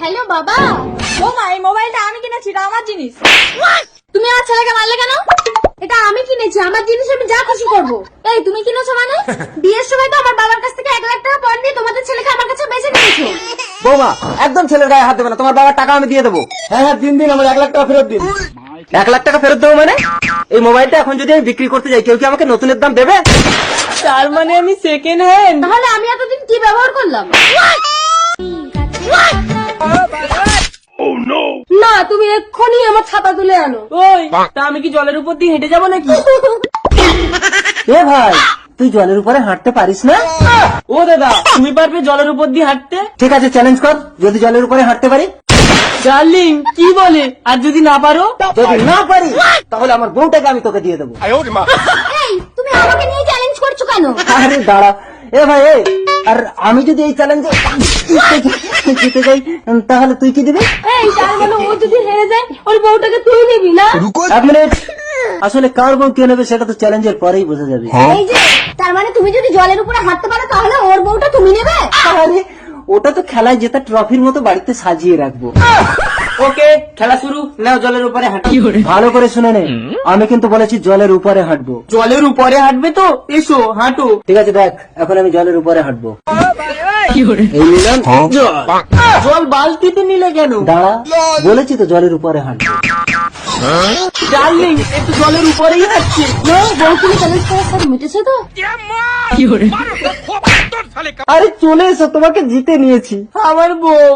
Hello বাবা। ও মা এই মোবাইলটা আমি কিনেছি এটা আমার জিনিস। তুমি আমার ছেলেকে মারলে কেন? এটা আমি কিনেছি আমার জিনিস আমি যা খুশি করব। এই তুমি কিনেছো মানে? বিয়ের সময় তো আমার বাবার কাছ থেকে এক লাখ টাকা পণ দিয়ে তোমাদের ছেলেকে আমার কাছে বেঁচে নিয়েছো। বৌমা একদম ছেলের গায়ে হাত দেবে না তোমার বাবার টাকা আমি দিয়ে দেবো। হ্যাঁ হ্যাঁ দিন দিন আমার এক লাখ টাকা ফেরত দিন। এক লাখ টাকা ফেরত দেবো মানে? এই মোবাইলটা এখন যদি আমি বিক্রি করতে যাই কেউ কি আমাকে নতুনের দাম দেবে? তার মানে আমি সেকেন্ড হ্যান্ড তাহলে আমি এতদিন কি ব্যবহার করলাম? না তুমি এক্ষুনি আমার ছাতা তুলে আনো। ওই তা আমি কি জলের উপর দিয়ে হেঁটে যাব নাকি? এ ভাই তুই জলের উপরে হাঁটতে পারিস না? ও দাদা তুমি পারবে জলের উপর দিয়ে হাঁটতে? ঠিক আছে চ্যালেঞ্জ কর। যদি জলের উপরে হাঁটতে পারি। ডার্লিং কি বলে? আর যদি না পারো? যদি না পারি তাহলে আমার বউটাকে আমি তোকে দিয়ে দেবো। এই তুমি আমাকে নিয়ে চ্যালেঞ্জ করছ কেন? আরে দাঁড়া। এ ভাই এ আর আমি যদি এই চ্যালেঞ্জে জিতে যাই তাহলে তুই কি দিবি? এই তার মানে ও যদি হেরে যায় ওর বউটাকে তুই নিবি না? এক মিনিট। আসলে কার বউ কে নেবে সেটা তো চ্যালেঞ্জের পরেই বোঝা যাবে। এই যে তার মানে তুমি যদি জলের উপরে হাঁটতে পারো তাহলে ওর বউটা তুমি নেবে? তাহলে ওটা তো খেলায় জেতা ট্রফির মতো বাড়িতে সাজিয়ে রাখব। ওকে খেলা শুরু। নাও জলের উপরে হাঁটি। ভালো করে শুনে নে। আমি কিন্তু বলেছি জলের উপরে হাঁটবো। জলের উপরে হাঁটবে তো? এসো হাঁটো। ঠিক আছে দেখ এখন আমি জলের উপরে হাঁটবো। এই জল। জল বালতিতে নিলে কেন? দাঁড়া বলেছি তো জলের উপরে হাঁটবো। ডার্লিং একটু জলের উপরেই হাঁটছে। চ্যালেঞ্জ করার সব মিটেছে তো? আরে চলে এসো তোমাকে জিতে নিয়েছি। আমার বউ।